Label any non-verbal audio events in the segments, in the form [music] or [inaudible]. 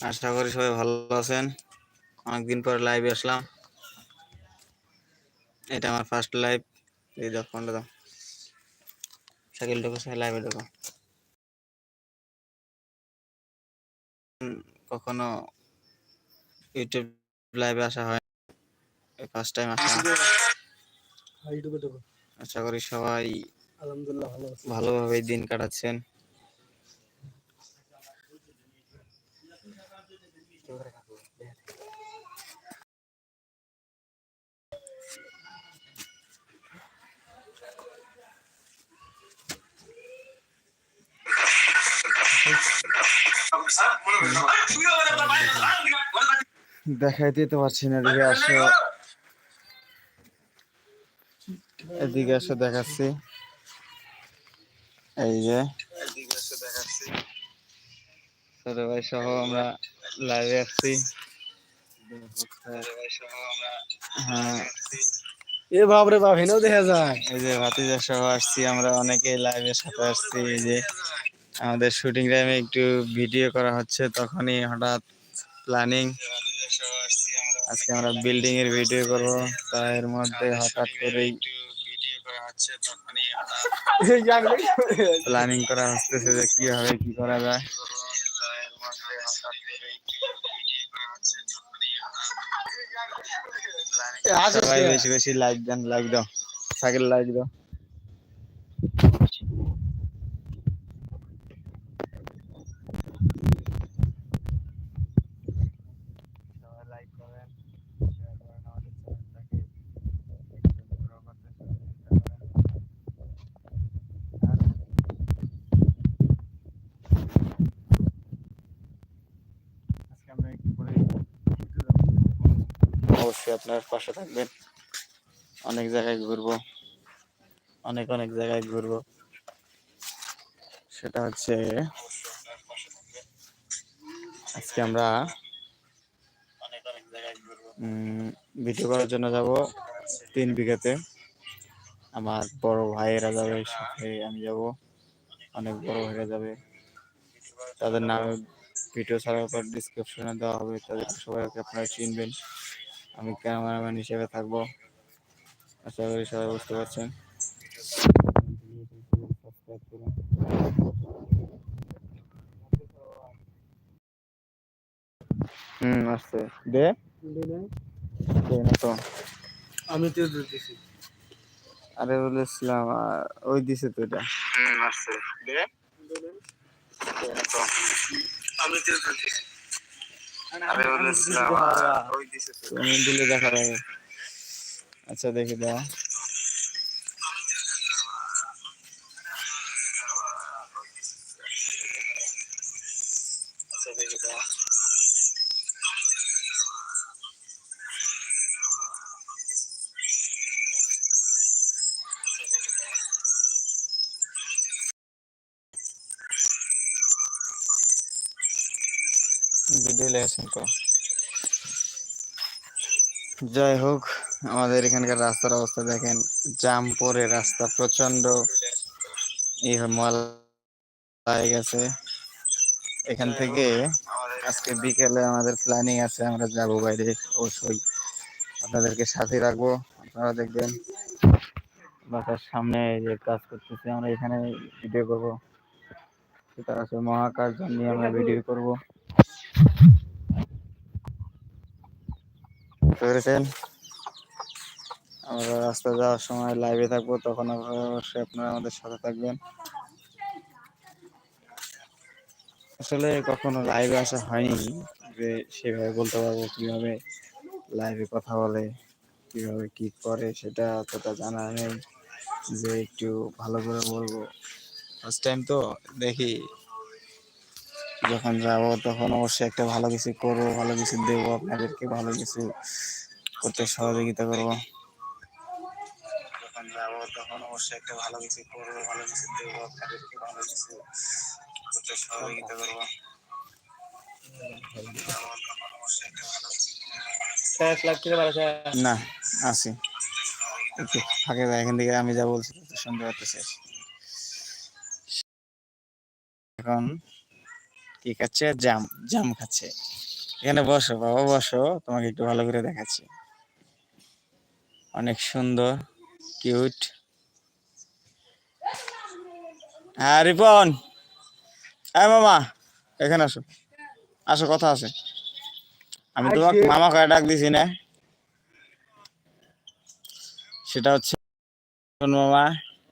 আশা করি সবাই ভালো আছেন। অনেকদিন পরে লাইভে আসলাম। এটা আমার ফার্স্ট লাইভ এই ফোনটা দাও। সাইকেল ঢোকো লাইভে ঢোকো কখনো ইউটিউব লাইভে আসা হয় ফার্স্ট টাইম আসলাম। ইউটিউবে আশা করি সবাই আলহামদুলিল্লাহ ভালো ভালোভাবে দিন কাটাচ্ছেন। দেখাইতে তো পারছি না এদিকে আসো। এদিকে আসো দেখাচ্ছি। এই যে। ছোট ভাই সহ আমরা লাইভে আসছি এ বাপরে বাপ হেনেও দেখা যায়। এই যে ভাতিজা সহ আসছি আমরা অনেকে লাইভের সাথে আসছি এই যে আমাদের শুটিং টাইমে একটু ভিডিও করা হচ্ছে তখনই হঠাৎ প্ল্যানিং আজকে আমরা বিল্ডিং এর ভিডিও করব তাই এর মধ্যে হঠাৎ করেই প্ল্যানিং করা হচ্ছে যে কীভাবে কি করা যায়। সবাই বেশি বেশি লাইক দেন লাইক দাও। সাইকেল লাইক দাও। লাইক করেন শেয়ার করেন আমাদের চ্যানেলটাকে একটু grow করতে সহযোগিতা করেন। আর আজকে আমরা একটু করে ঘুরতে যাব। অবশ্যই আপনার পাশে থাকবেন। অনেক জায়গায় ঘুরবো। অনেক অনেক জায়গায় ঘুরবো। সেটা হচ্ছে আজকে আমরা ভিডিও করার জন্য যাব তিন বিঘাতে। আমার বড় ভাইয়েরা যাবে, সাথে আমি যাব। অনেক বড় ভাইয়েরা যাবে। তাদের নামে ভিডিও ছাড়ার পর ডিসক্রিপশনে দেওয়া হবে। তাদের সবাইকে আপনারা চিনবেন। আমি ক্যামেরাম্যান হিসেবে থাকব। আশা করি সবাই বুঝতে পারছেন। হুম আসছে। দে। দে না তো। আমি তো দিতেছি আরে বলেছিলাম আহ, ওই দিছে তো এটা। আমি বলেছিলাম আহ, ওই দিছে। তো আচ্ছা দেখি দাও। ভিডিও লেগেছেন তো। যাই হোক, আমাদের এখানকার রাস্তার অবস্থা দেখেন জাম পরে রাস্তা প্রচণ্ড হয়ে গেছে। এখান থেকে আজকে বিকেলে আমাদের প্ল্যানিং আছে, আমরা যাব বাইরে অবশ্যই। আপনাদেরকে সাথে রাখব আপনারা দেখবেন। বাসার সামনে যে কাজ করতেছি, আমরা এখানে ভিডিও করব। সেটা আছে মহাকাশ নিয়ে আমরা ভিডিও করব। পেরেছেন আমরা রাস্তা যাওয়ার সময় লাইভে থাকব, তখন অবশ্যই আপনারা আমাদের সাথে থাকবেন। আসলে কখনো লাইভে আসা হয়নি যে সেভাবে বলতে পারব কীভাবে লাইভে কথা বলে, কীভাবে কি করে, সেটা অতটা জানা নেই। যে একটু ভালো করে বলব। ফার্স্ট টাইম তো দেখি যখন যাব তখন অবশ্যই একটা ভালো কিছু করব ভালো কিছু দেবো আপনাদেরকে ভালো কিছু করতে সহযোগিতা করব। যখন যাব তখন অবশ্যই একটা ভালো কিছু করব ভালো কিছু দেবো আপনাদেরকে ভালো কিছু করতে সহযোগিতা করব। শেষ লাখ কিলো বাড়া না আছি। একটু ফাঁকে যায় এখান থেকে আমি যা বলছি শুনতে পারতেছি। এখন কি খাচ্ছে? জাম জাম খাচ্ছে। এখানে বসো বাবা বসো। তোমাকে একটু ভালো করে দেখাচ্ছি। অনেক সুন্দর কিউট। হ্যাঁ রিপন। হ্যাঁ মামা। এখানে আসো। আসো কথা আছে। আমি তোমাকে মামা কয়ে ডাক দিছি না। সেটা হচ্ছে মামা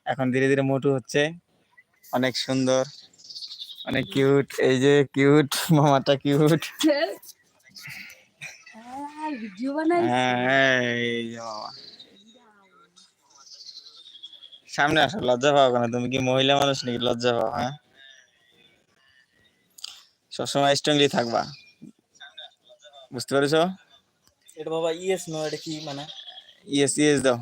এখন ধীরে ধীরে মোটু হচ্ছে। অনেক সুন্দর। অনেক কিউট এই যে কিউট [laughs] মামাটা কিউট ভিডিও বানাই হ্যাঁ এই যে মামা। সামনে আসো লজ্জা পাও কেন? তুমি কি মহিলা মানুষ নাকি লজ্জা পাও হ্যাঁ? সবসময় স্ট্রংলি থাকবা। বুঝতে পেরেছ? এটা বাবা ইয়েস নো এটা কি মানে? ইয়েস ইয়েস দাও।